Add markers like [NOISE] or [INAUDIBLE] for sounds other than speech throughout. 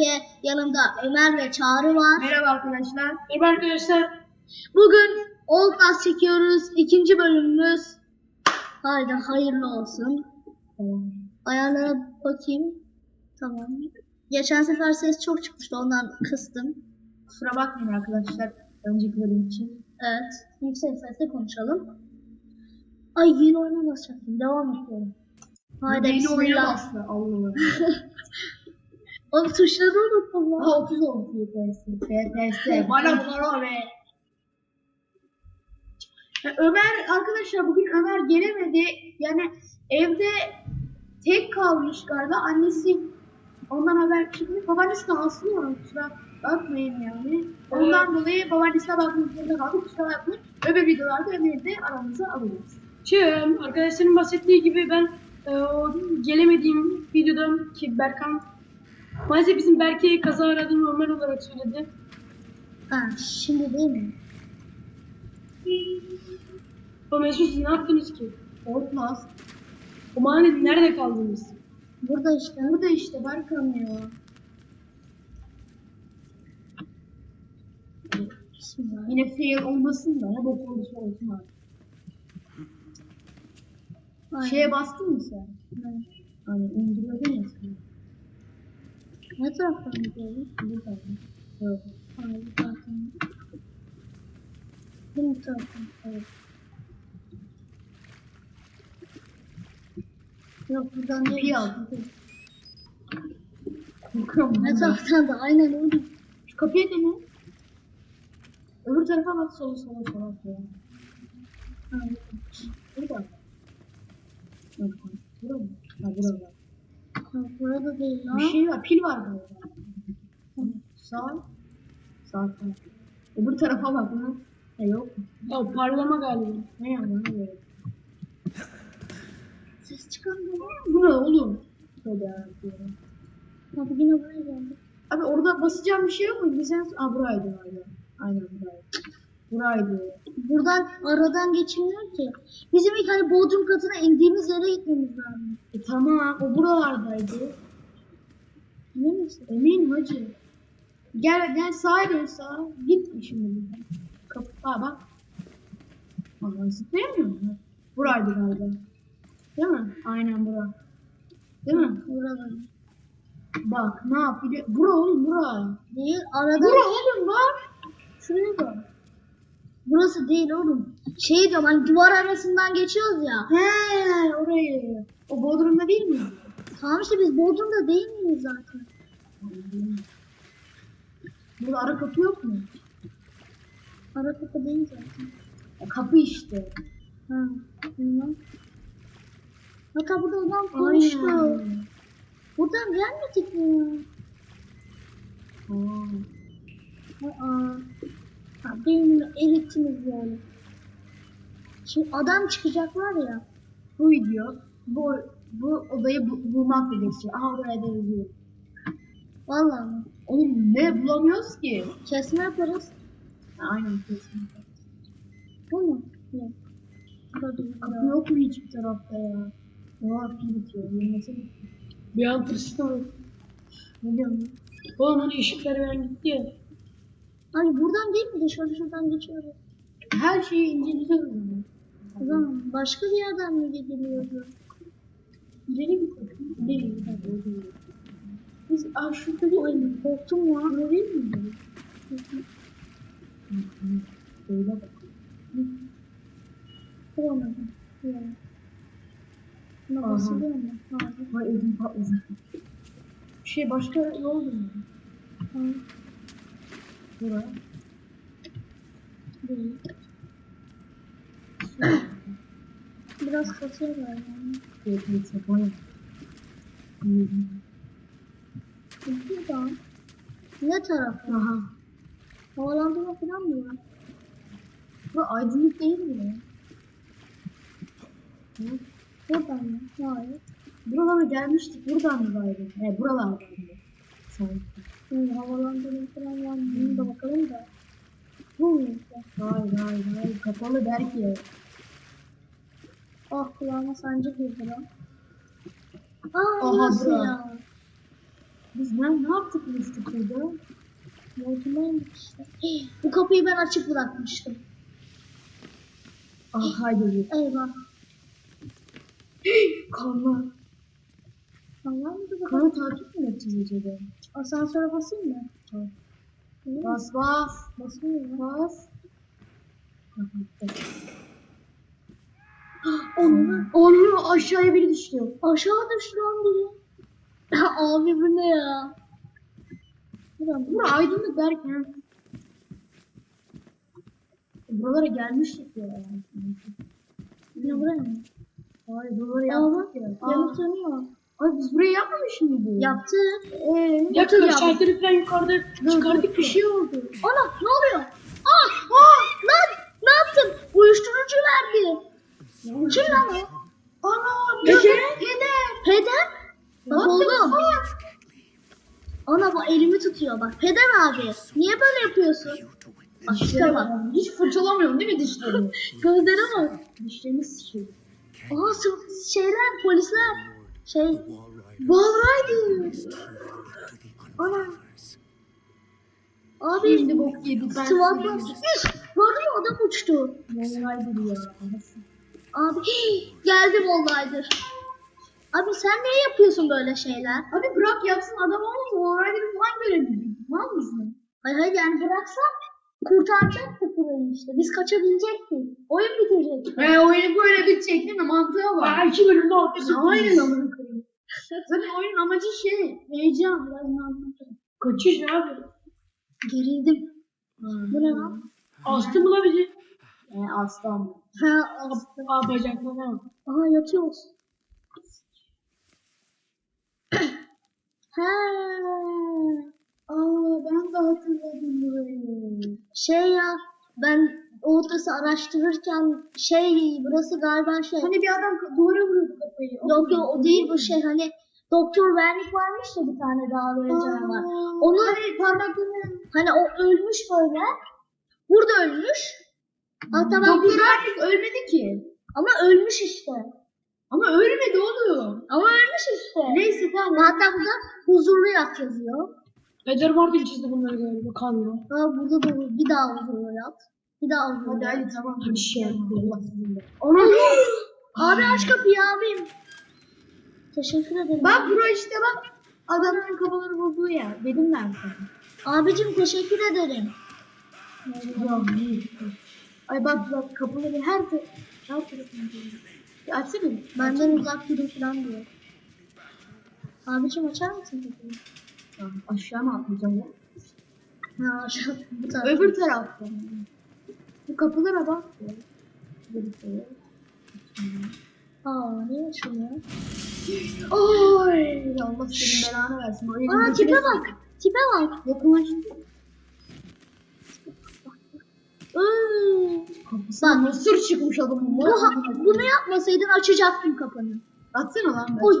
Berke. Yanımda Ömer ve Çağrı var. Merhaba arkadaşlar. Merhaba arkadaşlar. Bugün Oldcast çekiyoruz. İkinci bölümümüz. Haydi hayırlı olsun. Ayarlara bakayım. Tamam. Geçen sefer ses çok çıkmıştı. Ondan kıstım. Kusura bakmayın arkadaşlar. Önceki bölüm için. Evet. Yüksek sesle konuşalım. Ay yeni oyuna basacaktım. Devam ediyorum. Haydi Beni oyuna bismillah. bastı. Allah'ım. [LAUGHS] Oğlum tuşları unuttum lan. Ha 30 oldu FPS. FPS. Bana para be. Ömer arkadaşlar bugün Ömer gelemedi. Yani evde tek kalmış galiba. Annesi ondan haber çıkmış. Babaannesi de aslında kusura bakmayın yani. Ondan dolayı babaannesine bakmak zorunda kaldık. Kusura bakmayın. Öbür videolarda Ömer'i de aramıza alacağız. Şey, arkadaşların bahsettiği gibi ben e, o gelemediğim videoda ki Berkan maalesef bizim Berke'yi kaza aradığını normal olarak söyledi. Ha, şimdi değil mi? O Mesut siz ne yaptınız ki? Olmaz. O mani nerede kaldınız? Burada işte. Burada işte Berkan ya. Bismillah. Yine fail olmasın da ne bok olursa olsun abi. Aynen. Şeye bastın mı sen? Evet. Hani indiriyordun ya sen. Ne taraftan gidiyoruz? Bu tarafa. Evet. Hayır, taraftan. Bu taraftan. Evet. Yok buradan. Bir aldım. Korkuyorum. Ne taraftan da aynen öyle. Şu kapıya dene. Öbür tarafa bak sola sola sola Burada. Yok. Burada burada. Burada değil lan. Bir şey var. Pil var burada. Sağ. Sağ sağ. Öbür tarafa bak lan. Ha yok. Ya parlama galiba. Ne böyle. Ses çıkarmıyor. Bu ne oğlum? Yarabbim. Ha bugün buraya geldik. Abi orada basacağım bir şey yok mu? Güzel. Aa buraydı hala. Aynen buraydı. Buraydı. Buradan aradan geçilmiyor ki. Bizim ilk hani Bodrum katına indiğimiz yere gitmemiz lazım. E tamam o buralardaydı. Emin misin? Eminim hacı. Gel gel sağa dön sağa. Git şimdi buradan. Kapı aa bak. Aa zıplayamıyor mu? Buraydı galiba. Değil mi? Aynen bura. Değil mi? Burada. Bak ne yap. Bura oğlum bura. Değil aradan. Bura oğlum bak. Şuraya bak. Burası değil oğlum. Şey diyorum hani duvar arasından geçiyoruz ya. He orayı. O Bodrum'da değil mi? Tamam işte biz Bodrum'da değil miyiz zaten? Burada ara kapı yok mu? Ara kapı değil zaten. Ya, kapı işte. Ha. Bilmem. Hatta burada adam konuştu. Aynen. Buradan gelmedik mi? Aa. Aa. Ha, beynimi erittiniz yani. Şimdi adam çıkacak var ya. Bu video bu bu odayı bu, bulmakla geçiyor. Aha buraya da yazıyor. Vallahi mi? Oğlum ne bulamıyoruz ki? Kesme yaparız. Ha, Aynen kesin. Bu mu? Yok. Kapı yok mu hiçbir tarafta ya? Oha pil bitiyor. Yemese. Bir an tırstım. Ne diyorsun? Oğlum hani ışıkları ben gitti ya. Hani buradan değil mi şöyle şuradan geçiyoruz. Her şeyi inceleyeceğiz o zaman. Başka bir yerden mi gidiliyordu? İleri mi bakayım? İleri mi bakayım? Biz aa şurada mi? Ay korktum ya. Değil mi? Böyle bak. Bulamadım. Ya. Buna basılıyor mu? Hayır. Patladı. Şey başka yol mu? Hayır. Bura. Değil. Biraz kasıyor galiba. Evet, evet, yapalım. Buradan. Ne tarafı? Aha. Havalandırma falan mı var? Bu aydınlık değil mi? Hı? Buradan mı? Hayır. Buralara gelmiştik. Buradan mı gayrı? He buralardaydı. Sanki. Şimdi havalandırma falan var mı? Bunu da bakalım da. Bu mu? Hayır hayır hayır. Kapalı belki. Ah kulağıma sancı girdi lan. Aa Aha, nasıl bura. ya? Biz ne, ne yaptık biz burada? Yolculuğum işte. Hey, Bu kapıyı ben açık bırakmıştım. Ah haydi. Eyvah. Kanlar. Tamam mı? Kanı takip mi edeceğiz acaba? Asansöre basayım mı? Bas bas. Basayım mı? Bas. Onu [GASPS] Onu aşağıya biri düştü. aşağı düştü lan biri. Abi bu ne ya? Ulan bu Bura aydınlık derken. Buralara gelmiştik ya. ne buraya mı? Hayır buraları Aa yaptık ya. yanıp Aa, sönüyor. Ay biz burayı yapmamış mıydık? Yaptık. Eee? Bir dakika şalteri falan yukarıda çıkardık bir şey oldu. Ana ne oluyor? Ah! Ah! Lan! Ne yaptın? Uyuşturucu verdi. Kim lan o? Ana! Peki. Peder! Peder? Bak oğlum. Ana bak elimi tutuyor bak. Peder abi. Niye böyle yapıyorsun? Bak işte bak. Hiç fırçalamıyorum değil mi dişlerini? [LAUGHS] Gözlere bak. Dişlerini sıçıyor. Aa şeyler polisler. Şey. Balraydı. Ana. Abi. Şimdi bok yedik. Ben. Gördün mü adam uçtu. Balraydı ya. Abi geldim olaydır. Abi sen niye yapıyorsun böyle şeyler? Abi bırak yapsın adam olmasa Balraydı falan görebiliriz. Mal mısın? Hayır hayır yani bıraksak kurtaracaktık burayı işte. Biz kaçabilecektik. Oyun bitecekti. He oyunu böyle bitecek değil mi? Mantığa bak. Aa, iki bölümde ortası. Aynen amına koyayım. Zaten oyunun amacı şey, heyecan, biraz mantıklı. Kaçış abi. Gerildim. Bu ne lan? Astı mı la bizi? Ee, aslan. Ha, astım. Aa bacaklarına bak. Aha yatıyoruz. [CLEARS THROAT] ha. Aa ben de hatırladım burayı. Şey ya ben Outlast'ı araştırırken şey burası galiba şey. Hani bir adam duvara vuruyordu kafayı. Yok yok o değil bu şey hani Doktor Vernik varmış ya bir tane daha böyle canavar. Aa, Onu hani parmaklarını... hani o ölmüş böyle. Burada ölmüş. Hatta ben Doktor Vernik ölmedi ki. ama ölmüş işte. Ama ölmedi oğlum. Ama ölmüş işte. Neyse tamam. Hatta burada huzurlu yat yazıyor. Eder Martin çizdi bunları galiba kanlı. Ha, burada da bir daha huzurlu yat. Bir daha huzurlu Hadi hadi tamam. Hadi şey yap. Sizinle. Onu Abi aç kapıyı abim. Teşekkür ederim. Bak bura işte bak. Adamların kafaları vurduğu yer. Dedim ben sana. Abicim teşekkür ederim. Ay bak bak kapıları her tarafı. Her tarafını. Ya açsana. Benden uzak durun falan diyor. Abicim açar mısın kapıyı? Tamam, aşağı mı atlayacağım ya? Ha aşağı bu taraf. Öbür tarafta. Bu kapılara bak. Böyle şey. Aa niye açılıyor? Oy Allah senin belanı versin. O Aa tipe bak. Tipe bak. Yakınlaştı. Kapısına nasır çıkmış adamın. Bu, bunu yapmasaydın açacaktım kapını. Atsana lan. ben Oy.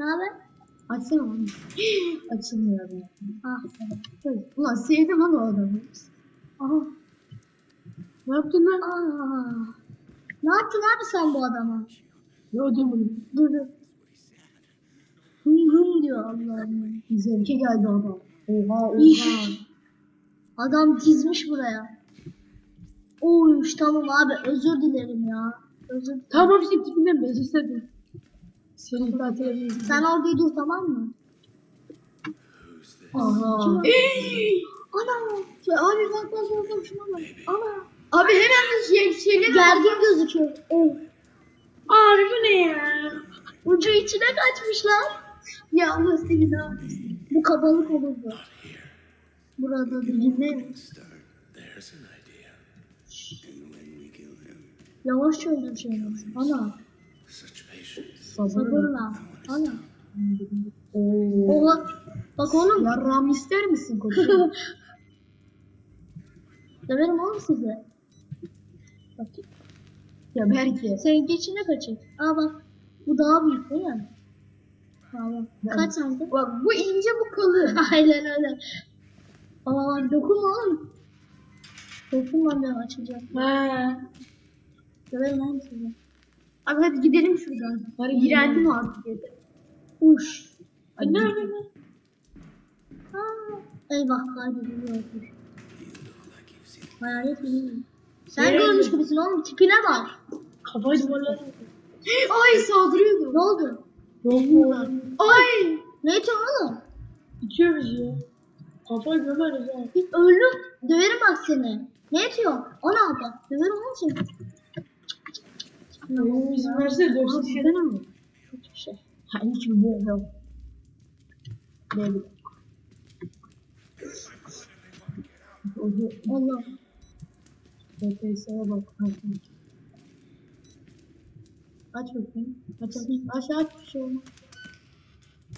Ne haber? Açsana lan. [GASPS] Açılmıyor abi. Ah. Ulan sevdim lan o adamı. Aha. Ne yaptın lan? Aa. Ne yaptın abi sen bu adama? Ne ödüm bunu? Dur dur. Hım hım diyor Allah'ım. Zevke geldi adam. Oha oha. [LAUGHS] Adam dizmiş buraya. Oy tamam abi özür dilerim ya. Özür dilerim. Tamam işte tipinden benzeseydin. Senin benzeseydin. Sen orada dur tamam mı? Aha. Ey! Ana. Ya Abi bak bak bak bak şuna bak. Ana. Abi hemen bir şey şeyler Gergin gözüküyor. Oh. Abi bu ne ya? Ucu içine kaçmış lan. Ya Allah seni ne yapsın? Bu kabalık olurdu. Burada değil ne? There's an idea. Sabırla. Ana. Oo. Oha. Bak oğlum. Yarram ister misin koçum? [LAUGHS] Döverim oğlum size. Bak. ya belki. Seninki içine kaçır. Aa bak. Bu daha büyük değil mi? Tamam. Kaç santim? Bak bu ince bu kalın. [LAUGHS] Aynen öyle. Aa dokunma oğlum. Dokunma ben açacağım. Ha. Döverim oğlum size. Abi hadi gidelim şuradan. Hadi İğrendim artık yeter. Uş. E, nerede? Aa, eyvah it. Hayalet mi? Sen Nerede? görmüş gibisin oğlum tipine bak. Kafayı duvarlar. [GASPS] Ay saldırıyordu. Ne oldu? Yok Ay. Ne diyorsun oğlum? Bitiyor bizi ya. Kafayı gömeriz ha. Ölüm döverim bak seni. Ne ne yaptı? Döverim oğlum seni. Yok izin versene bir şeyden ama. Hiçbir şey. Ha hiçbir bok yok. Böyle. Allah. TPS'ye bak. Aç bakayım. Aç aç. Aşağı aç bir şey olmaz.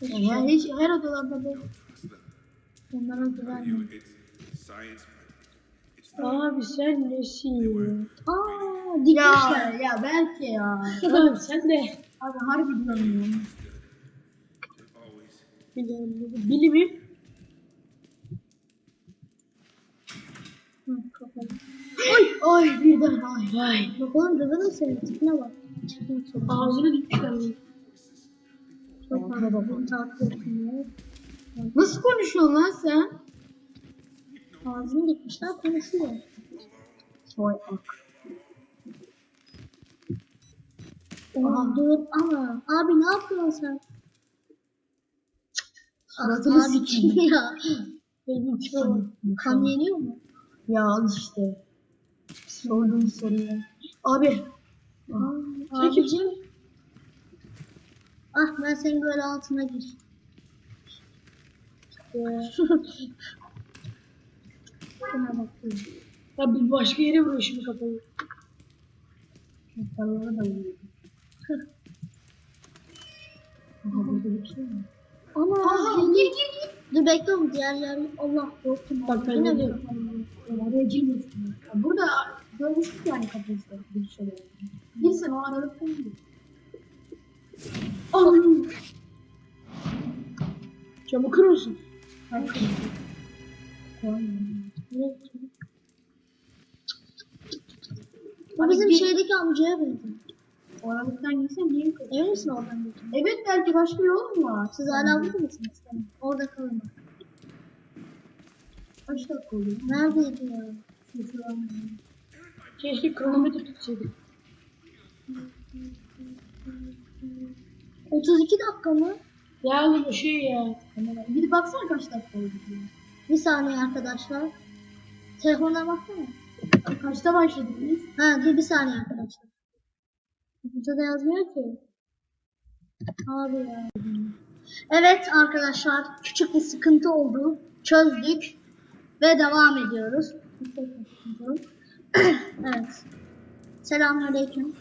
Ya hiç her odalarda böyle. Onlara güvenme. Abi sen nesin ya? Aa, Ya dikmişler. ya belki ya. Abi sen de. Abi harbi ya. always Biliyorum. Bilimi. Kapalı. Ay birden ay ay. Bak oğlum döverim seni tipine bak. Ağzını dikmişler. Çok okunuyor. Nasıl konuşuyorsun lan sen? Ağzını dikmişler konuşuyor. Vay ak. Oha dur ama. Abi ne yapıyorsun sen? Suratını abi sikeyim. ya? Benim bak. Kan yeniyor mu? Ya al işte. Sorduğum soruya. Abi. Aa, abicim. Ah ben senin böyle altına gir. [LAUGHS] Şuna bakıyorum. Ya bir başka yere vuruyor şimdi kafayı. Paralara da vuruyor. Aha burada bir şey mi? Ama Aha gir gir gir. Dur bekle oğlum diğer yer Allah korktum. Bak ben de- bir Oraya girmesin. Ya Burada görmüştük yani kafasında bir şey. Girsen o aralıktan gir. Anam. Camı kırıyorsun. Bu bizim bir- şeydeki amcaya benziyor. O aralıktan girsen niye yukarı? Emin misin oradan geçin? Evet belki başka yol mu var? Siz hala burada mısınız? Orada kalın bak. Kaç dakika oluyor? Neredeydi ya? Keşke kronometre tutsaydık. 32 dakika mı? Ya oğlum şey ya. Bir baksana kaç dakika oldu. Bir saniye arkadaşlar. Telefona baksana. Kaçta başladık biz? Ha dur bir saniye arkadaşlar. Burada da yazmıyor ki. Abi ya. Evet arkadaşlar küçük bir sıkıntı oldu. Çözdük. Ve devam ediyoruz. [CLEARS THROAT] evet. Selamünaleyküm.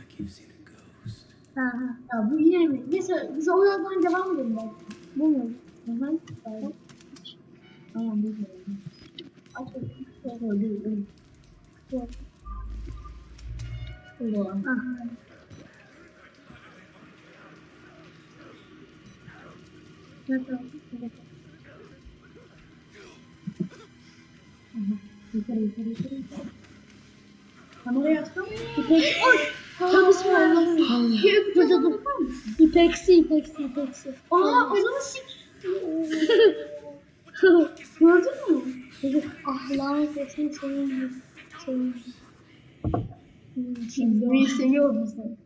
Ha, ha. Bu yine mi? Neyse biz o yoldan devam edelim bak. Bu mu? Hı hı. Tamam. Bilmiyorum. Aç bakayım. Aha. Ne tarafı? Evet. Yukarı yukarı yukarı. Kamerayı. İpeksi. Aa ananı sik. Gördün mü? Ah lanet olsun senin. Hmm, Şimdi seviyor musun?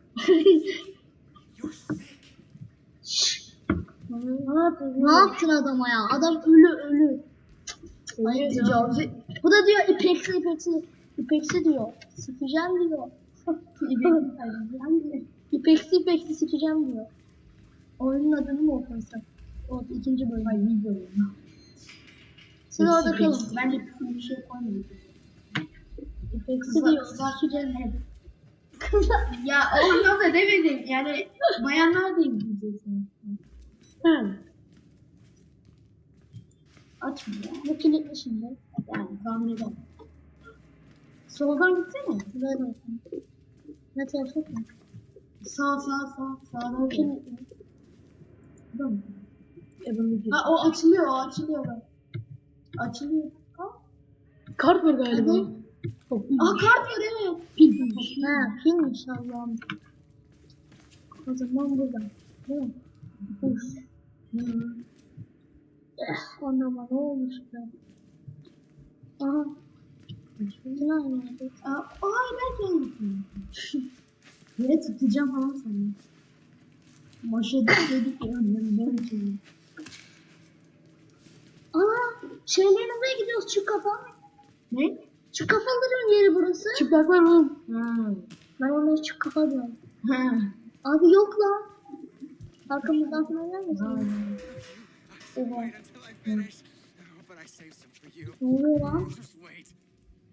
Ne yaptın? Ne yaptın adama ya? Adam ölü ölü. Tecavüz et. Bu da diyor ipeksi ipeksi. İpeksi diyor. Sikeceğim diyor. İpeksi ipeksi sikeceğim diyor. Oyunun adını mı okursak? O ikinci bölüm. Ay bilmiyorum. Siz orada kalın. Ben de bir şey koymadım. İpeksi diyor. Sikeceğim hep. Ya o anlamda demedim. Yani bayanlar değil diyeceksin. Ha. Açma ya. Bu kilitli şimdi. Yani tahmin edemem. Soldan gitsene. Buraya bakın. Ne tarafı mı? Sağ sağ sağ. Sağdan Bu kilitli. Mı? E Ha o açılıyor o açılıyor bak. Açılıyor. Kart var galiba. Hadi. Aa kart var evet. Ha, filmmiş Allah'ım. O zaman buradan. Değil mi? Uf. Eh, anlama ne olmuş be. Aha. Aynı yerde. Aa, ay ben geldim. [LAUGHS] Yere tutacağım falan sana. Maşa dedik ya. Ben ben için. Aa, şeylerin oraya gidiyoruz çık kafa. Ne? Çık kafaların yeri burası. Çıplaklar oğlum. Ha. Ben onları çık kafa diyorum. Ha. Abi yok lan. Arkamızdan falan gelmesin. Oha. Oh. Ne oluyor lan? Just wait.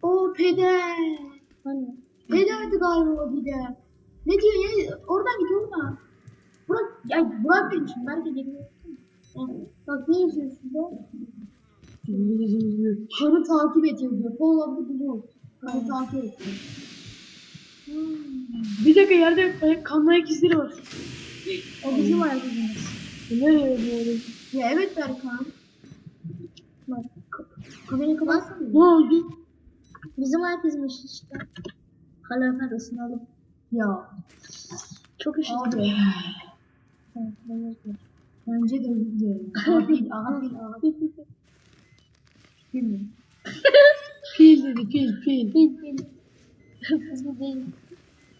O peder. Hani? Pederdi galiba o peder. Ne diyor ya? Oradan git oradan. Burak, ya Burak demişim. Belki geliyor. Bak ne yazıyor şurada? Karı takip et yazıyor. The blue. Karı takip et. Bir dakika yerde e, kanlı ayak izleri var. O bizim arkadaşımız. Nereye böyle? Ya evet Berkan. Bak ka- kamerayı kapatsana. Ne oldu? Bizim herkesmiş işte. Kalorifer ısınalım. Ya. Çok üşüdüm. Abi. Bence de özür dilerim. [LAUGHS] Abi, abi, abi. Bilmiyorum. Pil dedi pil pil. Bil bil. Hızlı değil.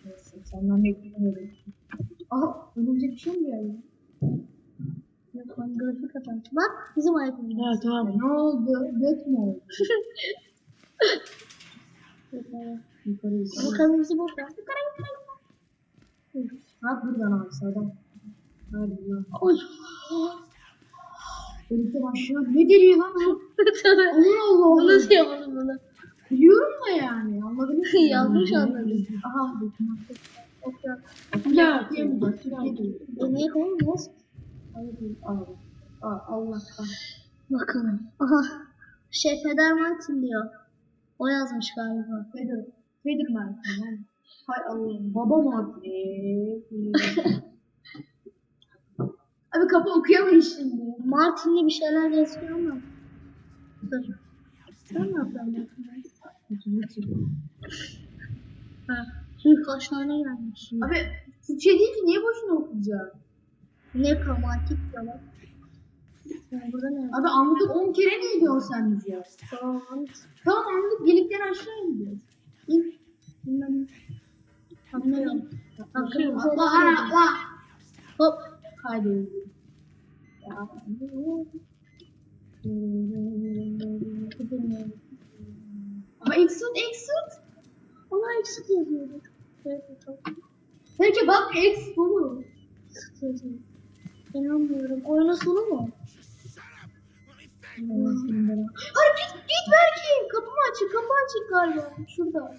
Neyse, senden beklemiyorum. Aha, önümüzde bir şey mi geldi? Yok lan grafik atar. Bak bizim ayakkabımız. Ha tamam. Ne oldu? Göt mü oldu? Yukarı yukarı. Bakalım bizi burada. Bak buradan abi sağdan. Hadi lan. Oy. Birlikte başlıyor. Ne deliyor lan o? [LAUGHS] Allah Allah Allah. nasıl yapalım bunu? Biliyorum da yani. Anladınız mı? [LAUGHS] Yanlış anladım. Aha. Ya. Değil. Abi. Aa, Allah kahretsin. Bakalım. Aha. Şey Feder Martin diyor. O yazmış galiba. Fedir. Fedir Martin. ha. Hay Allah'ım. Baba Martin. [LAUGHS] Abi kapı okuyamayız şimdi. Martin'li bir şeyler yazıyor ama. Dur. Sen ne yapıyorsun? Ha. Şimdi kaç tane gelmiş. Abi Türkçe değil ki niye boşuna okuyacağım? Nekromantik diyorlar. Yani burada ne? Abi anladık 10 kere ne diyorsun sen bize? Tamam. Tamam anladık birlikten aşağı iniyoruz. İn. Bilmem. Anlıyorum. Hakkımızı Allah. Allah. Hop. Kaydediyorum. Ya. Ama exit exit. Ona eksik yazıyordu. Peki bak exit yazıyor. İnanmıyorum. Oyunun sonu mu? Hayır git git belki. Kapımı açık kapı açık galiba. Şurada.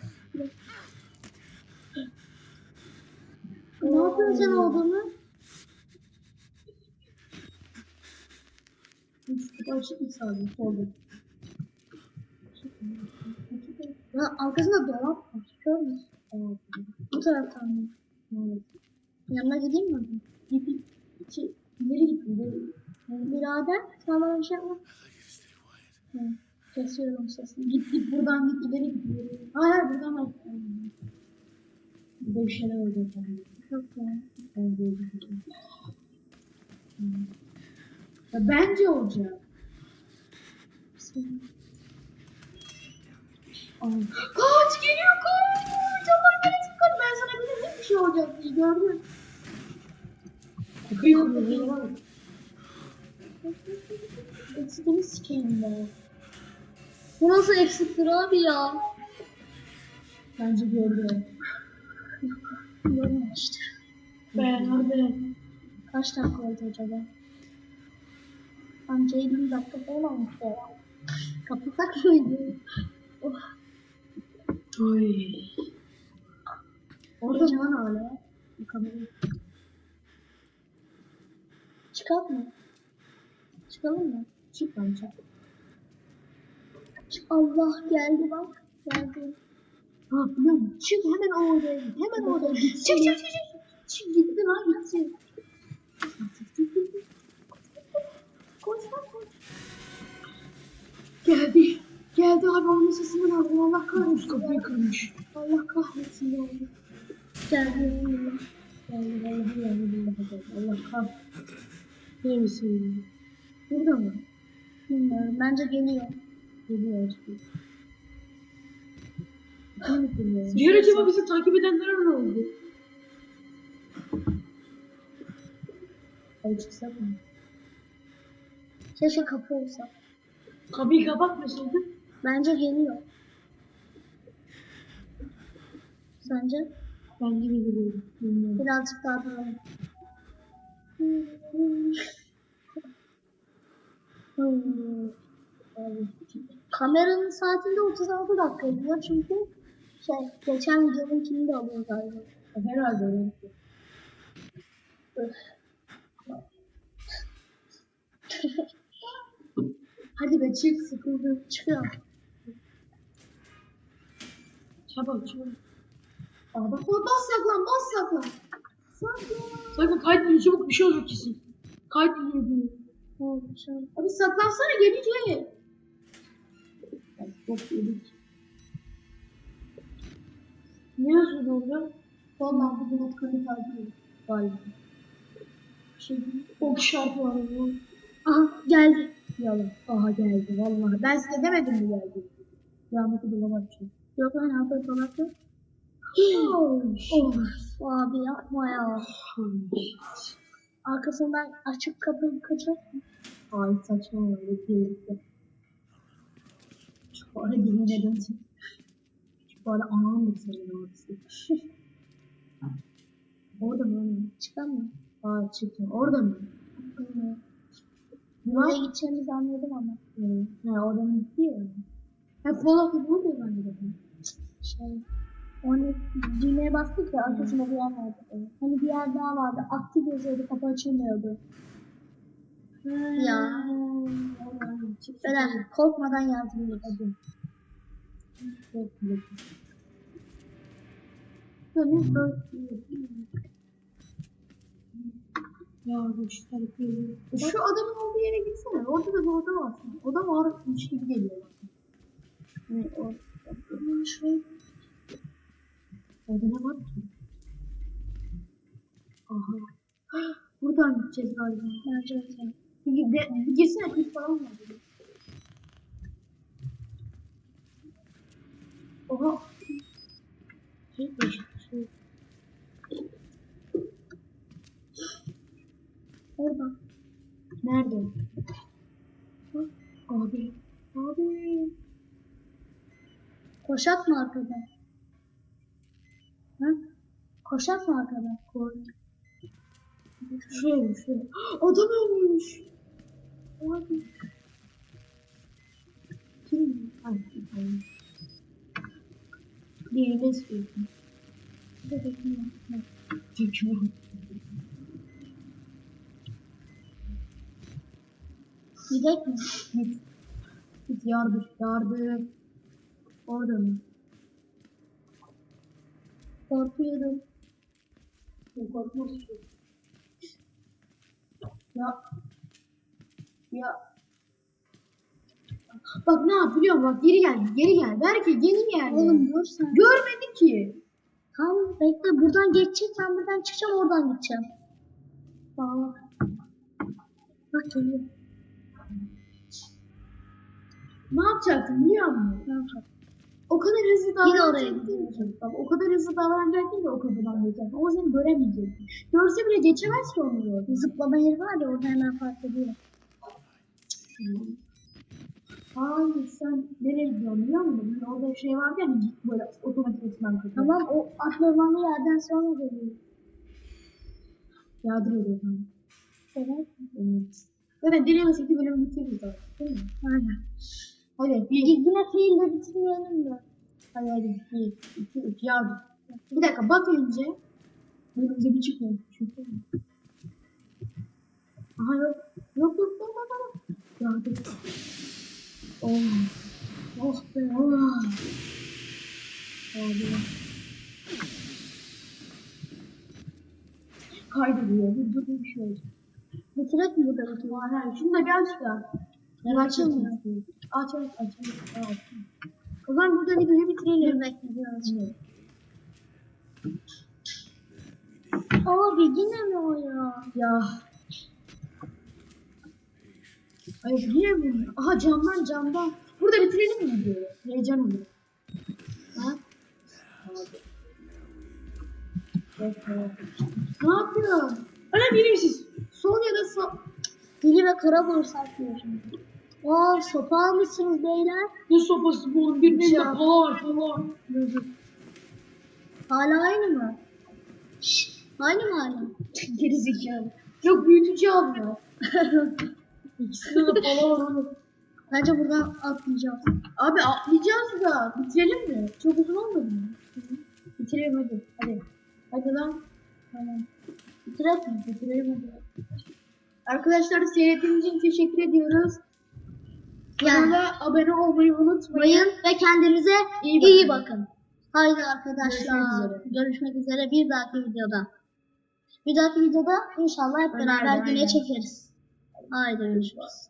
Ne yapıyorsun sen olduğunu? Açık mı sağda solda? Ya arkasında dolap var. Bu taraftan mı? Yanına gideyim mi? Git. Şey, ileri git ileri. Birader sen bana bir şey yapma. Kesiyorum sesini. Git git buradan git ileri git. Hayır buradan bak. Burada bir şeyler olacak. böyle düşünüyorum. Ya bence olacak. Bismillah. Aa. Kaç geliyor kaç. Allah kahretsin kaç. Ben sana dedim bir şey olacak diye gördün. Kapıyı kuruyor. Eksikini sikeyim be. Bu nasıl eksiktir abi ya? Bence gördü. Görmemiştir. Ben harbiden. Kaç dakika oldu acaba? Anca 20 dakika falan olmuş ya. Kapatak mıydı? Oh. Oy. Orada mı lan hala? Çıkart mı? Çıkalım mı? Çık. Çık. Allah geldi bak. Geldi. Biliyor musun? Çık hemen o odaya git. Hemen o odaya git. Çık çık çık çık. Çık gitti lan gitti. Koş lan koş. Geldi. Geldi abi onun sesinden aldım. Allah kahretsin. Kapıyı kırmış. Allah kahretsin geldi. Geldi. Geldi vallahi geldi. Allah kahretsin. İyi misin? Burada mı? Bilmiyorum. Bence geliyor. Geliyor? Diğer acaba bizi takip edenlere ne oldu? Hadi çıksak mı? Keşke kapı olsa. Kapıyı kapatmasaydın. Bence geliyor. Sence? Bence de geliyor. Birazcık daha. Hmm. Kameranın saatinde 36 dakika diyor çünkü şey geçen videonunkini de alıyor galiba. Herhalde öyle. Hadi be çık sıkıldım. Çıkıyor. Çabuk çabuk. Aa bak bas saklan bas saklan. Saklan. Sakın kaydediyor çabuk bir şey olacak kesin. Kaydediyor diyor. Abi saklansana gelecek. Çok yedik. Ne yazıyor orada? Vallahi bu bulut takip ediyor. Galiba. Şey, ok şarkı var. orada. Aha geldi. Yalan. Aha geldi vallahi. Ben size demedim mi geldi? Rahmetli bulamadım çünkü. Yok lan yapıyor dolapta. Of abi yapma ya. Arkasından açık kapıyı kaçır. Ay saçma öyle birlikte. Şu ara diline dönsün. Şu ara anam senin orası. Orada mı? Çıkan mı? Aa çıktı. Orada mı? Ne Nereye gideceğimizi anladım ama. Hı. Ha oradan ya. Ha Polat'ı burada zannediyorum. Şey, onu düğmeye bastık ya arkasında bir yer vardı. Hani bir yer daha vardı. Aktif yazıyordu kapı açılmıyordu. Ya. Beyler korkmadan. Hadi. Çok güzel. Böyle böyle. Ya bu şu yazıyor. Şu adamın olduğu yere gitsene. Orada da bir oda var. Oda varmış gibi geliyor. Yani o, Şuraya. Orada ne var ki? Aha. Buradan gideceğiz galiba. bence öyle. Bir, bir, bir girsene kız falan burada. Oha. Şey, şey. Orada. Nerede? Bak, Abi. Abi. Koşak mı arkadan? Ha? Koşak mı arkadan? Koş. Şuraya şuraya. Adam ölmüş. Abi. Kim? Ay, ay. Diğerini istiyorsun. Çünkü bu. Gidek mi? Git. Yardır. Yardır. Orada mı? Korkuyorum. Ya korkmaz ki. Ya. Ya. Bak ne yap biliyor musun? Bak geri gel. Geri gel. Belki geri gel. Oğlum dur sen. Görmedi ki. Tamam bekle buradan geçecek ben buradan çıkacağım oradan gideceğim. Bak. Bak geliyor. Ne yapacaktın biliyor musun? Ne yapacağım? O kadar hızlı davranacaktın ki. Bak o kadar hızlı davranacaktın ki o kapıdan geçerken. O seni göremeyecekti. Görse bile geçemez ki onu. Zıplama yeri var ya orada hemen fark ediyor. Hayır sen nereye gidiyorsun biliyor musun? Hani orada şey vardı ya hani böyle otomatikman kapı. Tamam o atlamanı yerden sonra geliyor. Yardım ediyor sana. Evet. Evet. Zaten denemesek de bölüm bitiririz zaten. Değil mi? Aynen. Hadi bir, Yine fiilde bitirmeyelim mi? hadi hadi bir, iki, üç, yardım. Bir dakika bak önce. Önümüze bir çıkmıyor. Çünkü. Aha yok. Yok yok yok yok. Yardım. Oh. Oh be oh. Abi. Kaydediyor. Dur dur bir şey olacak. Bitirek mi burada bitirek? Var hayır. Şunu da aç da. Ben açılmıyor. Aç aç aç. aç. O zaman burada videoyu bitirelim. Biraz. Abi yine mi o ya? Ya. Ay bilmiyorum. Aha camdan camdan. Burada bitirelim mi videoyu? Heyecan olur. Ha? Abi. Ne yapıyorsun? Anam yeni misiniz? Sol ya da sağ. Dili ve kara boru saklıyor şimdi. Aa sopa almışsınız beyler. Ne sopası bu de Ya. pala var pala. Hala aynı mı? Şşş, aynı mı hala? [LAUGHS] Geri zekalı. Yok büyütücü almıyor. [LAUGHS] İkisinde de pala var oğlum. Bence buradan atlayacağız. Abi atlayacağız da bitirelim mi? Çok uzun olmadı mı? Bitirelim hadi. Hadi. Hadi lan. Tamam. Bitirelim? Bitirelim hadi. Arkadaşlar seyrettiğiniz için teşekkür ediyoruz. Yani Kanala abone olmayı unutmayın. ve kendinize İyi iyi, bakın. bakın. Haydi arkadaşlar. Görüşmek üzere. Görüşmek üzere bir dahaki videoda. Bir dahaki videoda inşallah hep beraber aynen. güne çekeriz. Haydi görüşürüz.